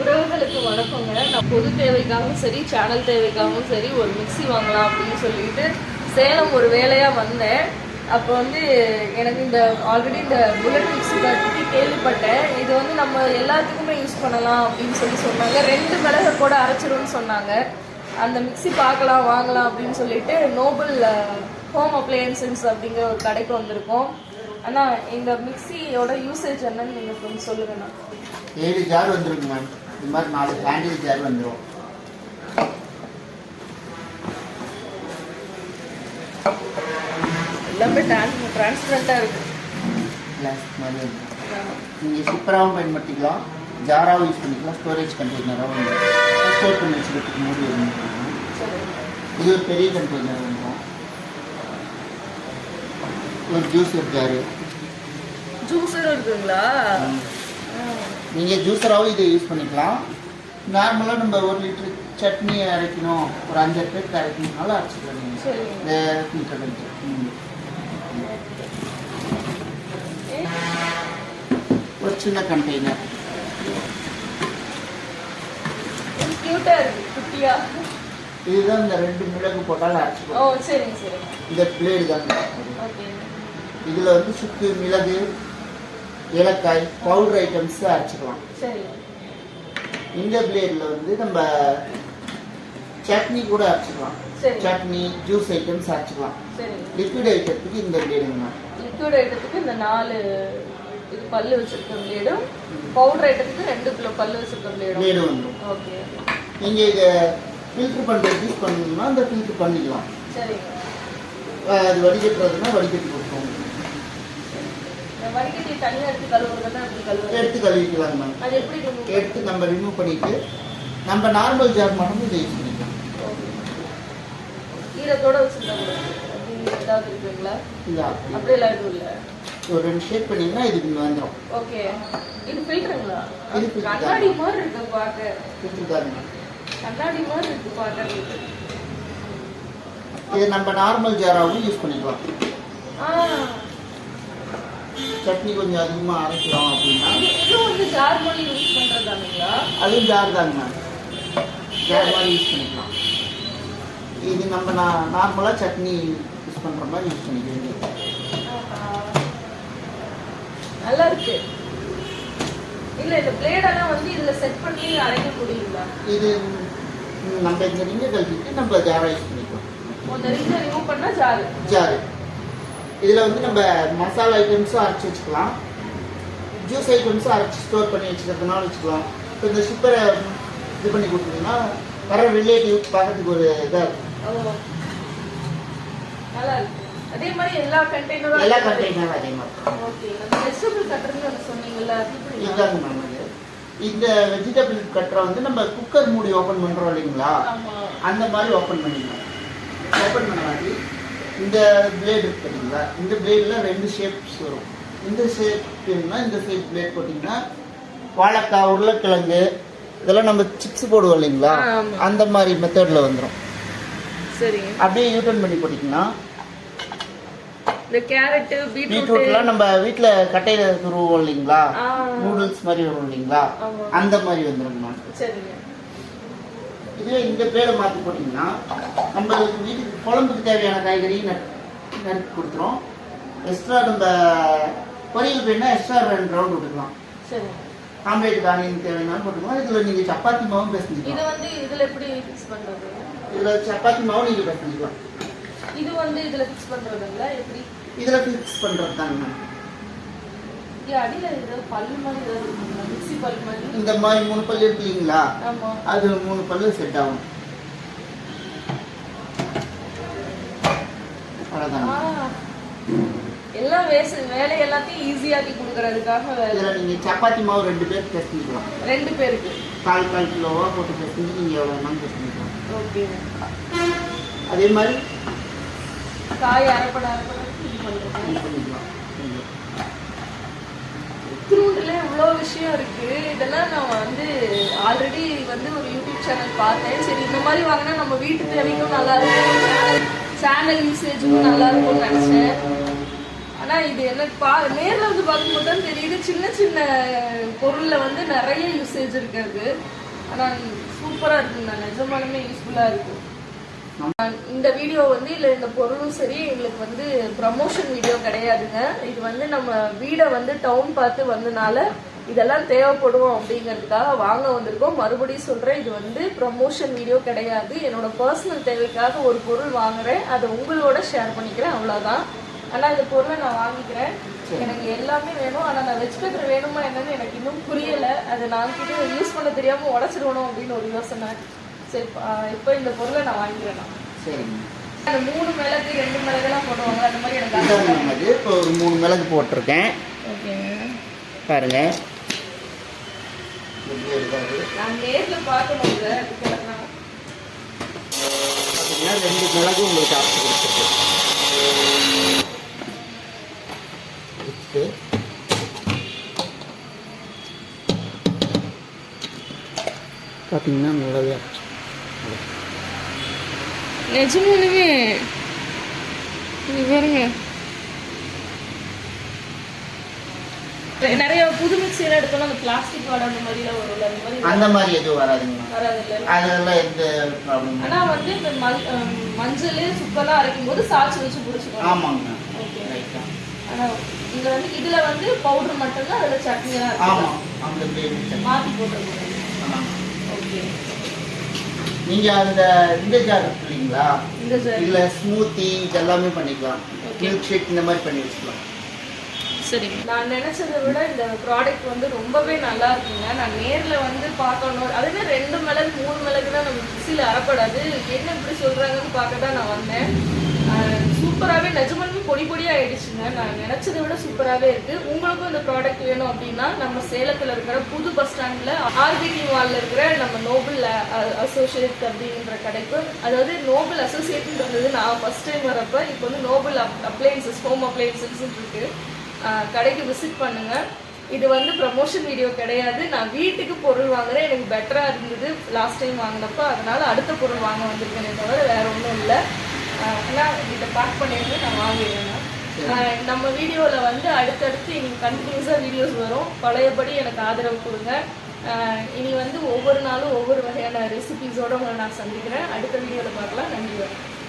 உறவுகளுக்கு வணக்கங்க. நான் பொது தேவைக்காகவும் சரி சேனல் தேவைக்காகவும் சரி ஒரு மிக்ஸி வாங்கலாம் அப்படின்னு சொல்லிட்டு சேலம் ஒரு வேலையாக வந்தேன். அப்போ வந்து எனக்கு இந்த ஆல்ரெடி இந்த புல்லட் மிக்ஸி பற்றி கேள்விப்பட்டேன். இது வந்து நம்ம எல்லாத்துக்குமே யூஸ் பண்ணலாம் அப்படின்னு சொல்லி சொன்னாங்க. ரெண்டு மிளகு கூட அரைச்சிடும்னு சொன்னாங்க. அந்த மிக்ஸி பார்க்கலாம் வாங்கலாம் அப்படின்னு சொல்லிட்டு நோபல் ஹோம் அப்ளையன்சஸ் அப்படிங்கிற ஒரு கடைக்கு வந்திருக்கோம். ஆனால் இந்த மிக்ஸியோட யூசேஜ் என்னன்னு நீங்கள் கொஞ்சம் சொல்லுங்கண்ணா ஏழு ஜார் வந்துருக்கு மேம் இது மாதிரி நாலு ஹேண்டில் ஜார் வந்துடும் எல்லாமே டிரான்ஸ் டிரான்ஸ்பரண்ட்டாக இருக்கு. கிளாஸ் மாதிரி. வந்துடும் நீங்கள் சூப்பராகவும் பயன்படுத்திக்கலாம். ஜாராகவும் யூஸ் பண்ணிக்கலாம். ஸ்டோரேஜ் கண்டெய்னராகவும் ஸ்டோர் பண்ணி வச்சுக்கிறதுக்கு மூடி இது ஒரு பெரிய கண்டெய்னர் வந்துடும் ஒரு ஜூஸர் ஜாரு ஜூஸரும் இருக்குங்களா? நீங்கள் ஜூஸராகவும் இதை யூஸ் பண்ணிக்கலாம். நார்மலாக நம்ம ஒரு லிட்டர் சட்னி அரைக்கணும். ஒரு அஞ்சு பேருக்கு அரைக்கணும்னாலும் அரைச்சிக்கலாம் நீங்கள் இந்த ம். ஒரு சின்ன கண்டெய்னர் இதுதான் இந்த ரெண்டு மிளகு போட்டால் ஓ அரைச்சிக்கலாம் இந்த பிளேடு தான். இதில் வந்து சுக்கு மிளகு ஏலக்காய் பவுடர் ஐட்டம்ஸ் அரைச்சிக்கலாம். சரி. இந்த பிளேடில் வந்து நம்ம சட்னி கூட அரைச்சிக்கலாம். சரி. சட்னி ஜூஸ் ஐட்டம்ஸ் அரைச்சிக்கலாம். சரி. லிக்விட் ஐட்டத்துக்கு இந்த பிளேடுங்க லிக்விட் ஐட்டத்துக்கு இந்த நாலு இது பல்லு வச்சிருக்க பிளேடும் பவுடர் ஐட்டத்துக்கு ரெண்டு கிலோ பல்லு வச்சிருக்க பிளேடும் பிளேடு வந்துடும் ஓகே. நீங்கள் இதை ஃபில்ட்ரு பண்ணுறது யூஸ் பண்ணணும்னா அந்த ஃபில்ட்ரு பண்ணிக்கலாம். அஹ் அது வடிகட்டுறதுனா வடிகட்டி கொடுப்போம் இந்த வடிகட்டி தனியாக எடுத்து கழுவிக்கலாம் மேம். அது எப்படி remove எடுத்து நம்ம ரிமூவ் பண்ணிட்டு நம்ம நார்மல் ஜார் மட்டும் இதை யூஸ் பண்ணிக்கலாம். ஈரத்தோட இருக்குங்களா? இதா அப்படியெல்லாம் எதுவும் இல்லை. ஒரு ரெண்டு ஷேப் பண்ணிங்கன்னா இதுக்கு வந்துடும் ஓகே இது ஃபில்டருங்களா இது. கண்ணாடி மாதிரி இருக்கு பார்க்க ஃபில்ட்ரு கண்ணாடி மாதிரி இருக்கு பார்க்கறதுக்கு இது நம்ம நார்மல் ஜாராகவும் யூஸ் பண்ணிக்கலாம். ஆ. சட்னி கொஞ்சம் அதிகமாக அரைக்கிறோம் அப்படின்னா இது இது வந்து ஜார் மாதிரி யூஸ் பண்றதானுங்களா? அதுவும் ஜார் தாங்க மேம் ஜார் மாதிரி யூஸ் பண்ணிக்கலாம். இது நம்ம நான் நார்மலாக சட்னி யூஸ் பண்ணுற மாதிரி யூஸ் பண்ணிக்கிறேன் நல்லா இருக்கு. இல்ல இந்த பிளேடெல்லாம் வந்து இதுல செட் பண்ணி அரைக்க முடியுங்களா? இது நம்ம இந்த ரிங்கை கழட்டிட்டு நம்ம ஜாராக யூஸ் பண்ணிக்கலாம். ரிங்க ரிமூவ் பண்ணா ஜார். ஜாரு. இதில் வந்து நம்ம மசாலா ஐட்டம்ஸும் அரைச்சி வச்சுக்கலாம். ஜூஸ் ஐட்டம்ஸும் அரைச்சி ஸ்டோர் பண்ணி வச்சுக்கிறதுனால வச்சுக்கலாம். இப்போ இந்த சுப்பரை இது பண்ணி கொடுத்தீங்கன்னா வர ரிலேட்டிவ் பார்க்கறதுக்கு ஒரு இதாக இருக்கும். அதே மாதிரி எல்லா கண்டெய்னரும் எல்லா கண்டெய்னரும் அதே மாதிரி. ஓகே வெஜிடபிள் கட்டர்னு சொன்னீங்கல்ல அது? இதுதாங்க மேம் இது இந்த வெஜிடபிள் கட்டரை வந்து நம்ம குக்கர் மூடி ஓப்பன் பண்ணுறோம் இல்லைங்களா? அந்த மாதிரி ஓப்பன் பண்ணிக்கலாம். ஓப்பன் பண்ண மாதிரி இந்த பிளேட் இருக்கு பார்த்தீங்களா இந்த பிளேடில் ரெண்டு ஷேப்ஸ் வரும். இந்த ஷேப் வேணும்னா இந்த ஷேப் பிளேட் போட்டிங்கன்னா வாழைக்காய் உருளைக்கிழங்கு இதெல்லாம் நம்ம சிப்ஸ் போடுவோம் இல்லைங்களா. அந்த மாதிரி மெத்தடில் வந்துடும் சரிங்க அப்படியே யூட்டர்ன் பண்ணி போட்டிங்கன்னா இந்த கேரட் பீட்ரூட் பீட்ரூட்லாம் நம்ம வீட்டில் கட்டையில் துருவோம் இல்லைங்களா. நூடுல்ஸ் மாதிரி வரும் இல்லைங்களா. அந்த மாதிரி வந்துடும் சரிங்க. இதுவே இந்த பேரை மாற்றி போட்டிங்கன்னா நம்ம வீட்டுக்கு குழம்புக்கு தேவையான காய்கறி நட் நறுக்கி கொடுத்துரும். எக்ஸ்ட்ரா நம்ம பொரியல் வேணா எக்ஸ்ட்ரா ரெண்டு ரவுண்ட் விட்டுக்கலாம் சரிங்க ஆம்லேட் ஆனியன் தேவையான போட்டுக்கலாம். இதில் நீங்கள் சப்பாத்தி மாவும் இது பேசிக்கலாம் வந்து இதுல எப்படி ஃபிக்ஸ் பண்றது? இதில் சப்பாத்தி மாவும் நீங்கள் பேசிக்கலாம் இது வந்து இதுல ஃபிக்ஸ் பண்றதுங்களா? எப்படி? இதில் ஃபிக்ஸ் பண்ணுறது தாங்க மேம் இங்க அடியில ஏதாவது பல்லு மாதிரி ஏதாவது இருக்குங்களா மிக்ஸி பல்லு மாதிரி இந்த மாதிரி மூணு பல்லு இருக்கு இல்லைங்களா ஆமா. அது மூணு பல்லு செட் ஆகும். எல்லாம் வேலை எல்லாத்தையும் ஈஸியாக்கி கொடுக்கறதுக்காக இதில் நீங்கள் சப்பாத்தி மாவு ரெண்டு பேர் பேசிக்கலாம் ரெண்டு பேருக்கு. கால் கால் கிலோவா போட்டு பேசி நீங்கள் எவ்வளோ வேணாலும் பேசிக்கலாம் ஓகே. அதே மாதிரி காய் அரைப்பட அரைப்பட பண்ணிக்கலாம். திருவூர்ல இவ்வளோ விஷயம் இருக்கு. இதெல்லாம் நான் வந்து ஆல்ரெடி வந்து ஒரு யூடியூப் சேனல் பார்த்தேன். சரி இந்த மாதிரி வாங்கினா நம்ம வீட்டு தேவைக்கும் நல்லா இருக்கும். சேனல் யூசேஜுக்கும் நல்லா இருக்கும்னு நினச்சேன். ஆனால் இது என்ன பா நேரில் வந்து பார்க்கும்போது தான் தெரியுது. சின்ன சின்ன பொருளில் வந்து நிறைய யூசேஜ் இருக்குது அது. ஆனால் சூப்பராக இருக்குங்க. நிஜமானமே யூஸ்ஃபுல்லாக இருக்கு. இந்த வீடியோ வந்து இல்லை இந்த பொருளும் சரி எங்களுக்கு வந்து ப்ரமோஷன் வீடியோ கிடையாதுங்க. இது வந்து நம்ம வீடை வந்து டவுன் பார்த்து வந்தனால இதெல்லாம் தேவைப்படும் அப்படிங்கிறதுக்காக வாங்க வந்திருக்கோம். மறுபடியும் சொல்கிறேன் இது வந்து ப்ரமோஷன் வீடியோ கிடையாது. என்னோட பர்சனல் தேவைக்காக ஒரு பொருள் வாங்குறேன். அதை உங்களோட ஷேர் பண்ணிக்கிறேன் அவ்வளோதான் ஆனால் இந்த பொருளை நான் வாங்கிக்கிறேன். எனக்கு எல்லாமே வேணும். ஆனால் நான் வெஜ் பேப்பர் வேணுமா என்னன்னு எனக்கு இன்னும் புரியலை. அதை நான் கிட்ட யூஸ் பண்ண தெரியாமல் உடச்சிடணும் அப்படின்னு ஒரு யோசனை. சரி இப்போ இந்த பொருளை நான் வாங்கிக்கிறேன் சரிங்க. அந்த மூணு மிளகு ரெண்டு மிளகுலாம் போடுவாங்க அந்த மாதிரி எனக்கு இப்போ ஒரு மூணு மிளகு போட்டிருக்கேன். பாருங்க. நான் நேர்ல பார்க்கணும். பார்த்தீங்கன்னா ரெண்டு மிளகு உங்களுக்கு கொடுத்துருக்கு வச்சுட்டு பார்த்தீங்கன்னா நல்லாவே நிஜமாலுமே இது பாருங்க. நிறைய புது எல்லாம் எடுத்தோம்னா அந்த பிளாஸ்டிக் வாடை அந்த மாதிரிலாம் வரும்ல அந்த மாதிரி அந்த மாதிரி எதுவும் வராதுங்க. வராதுல்ல? அதெல்லாம் எந்த ப்ராப்ளம் ஆனா வந்து இந்த மஞ்சள் சுப்பெல்லாம் அரைக்கும் போது சாச்சு வச்சு பிடிச்சிக்கணும் ஆமாங்க. ஓகே ரைட் தான் ஆனா இங்க வந்து இதுல வந்து பவுடர் மட்டும்தான் அதுல சட்னி ஆமாம் அந்த மாத்தி போட்டுருக்கோம் ஓகே நீங்கள் அந்த இந்த ஜார் இருக்கு இல்லைங்களா? இதில் ஸ்மூத்தி இதெல்லாமே பண்ணிக்கலாம். மில்க் ஷேக் இந்த மாதிரி பண்ணி வச்சுக்கலாம். சரிங்க. நான் நினைச்சதை விட இந்த ப்ராடக்ட் வந்து ரொம்பவே நல்லா இருக்குங்க. நான் நேர்ல வந்து பார்க்கணும். அதுவே ரெண்டு மிளகு மூணு மிளகுனா நம்ம மிக்சியில் அரைப்படாது. என்ன இப்படி சொல்றாங்கன்னு பார்க்க தான் நான் வந்தேன். சூப்பராகவே நிஜமாலுமே பொடி பொடியாக ஆயிடுச்சுங்க நான் நினைச்சதை விட சூப்பராகவே இருக்கு. உங்களுக்கும் இந்த ப்ராடக்ட் வேணும் அப்படின்னா நம்ம சேலத்தில் இருக்கிற புது பஸ் ஸ்டாண்டில் ஆர்பிடி மாலில் இருக்கிற நம்ம நோபல் அசோசியேட் அப்படின்ற கடைக்கு அதாவது நோபல் அசோசியேட்ன்றது நான் ஃபர்ஸ்ட் டைம் வரப்போ இப்போ வந்து நோபல் அப்ளைன்சஸ் ஹோம் அப்ளையன்சஸ் இருக்கு. கடைக்கு விசிட் பண்ணுங்க. இது வந்து ப்ரமோஷன் வீடியோ கிடையாது. நான் வீட்டுக்கு பொருள் வாங்குறேன். எனக்கு பெட்டராக இருந்தது லாஸ்ட் டைம் வாங்கினப்போ. அதனால அடுத்த பொருள் வாங்க வந்திருக்கேனே தவிர வேற ஒன்றும் இல்லை. ஆனால் இதை பேக் பண்ணியிருந்து நான் வாங்கிடுவேன் நம்ம வீடியோவில் வந்து அடுத்தடுத்து இனி கண்டினியூஸாக வீடியோஸ் வரும். பழையபடி எனக்கு ஆதரவு கொடுங்க. ஆஹ் இனி வந்து ஒவ்வொரு நாளும் ஒவ்வொரு வகையான ரெசிபிஸோடு உங்களை நான் சந்திக்கிறேன். அடுத்த வீடியோவில் பார்க்கலாம். நன்றி வணக்கம்.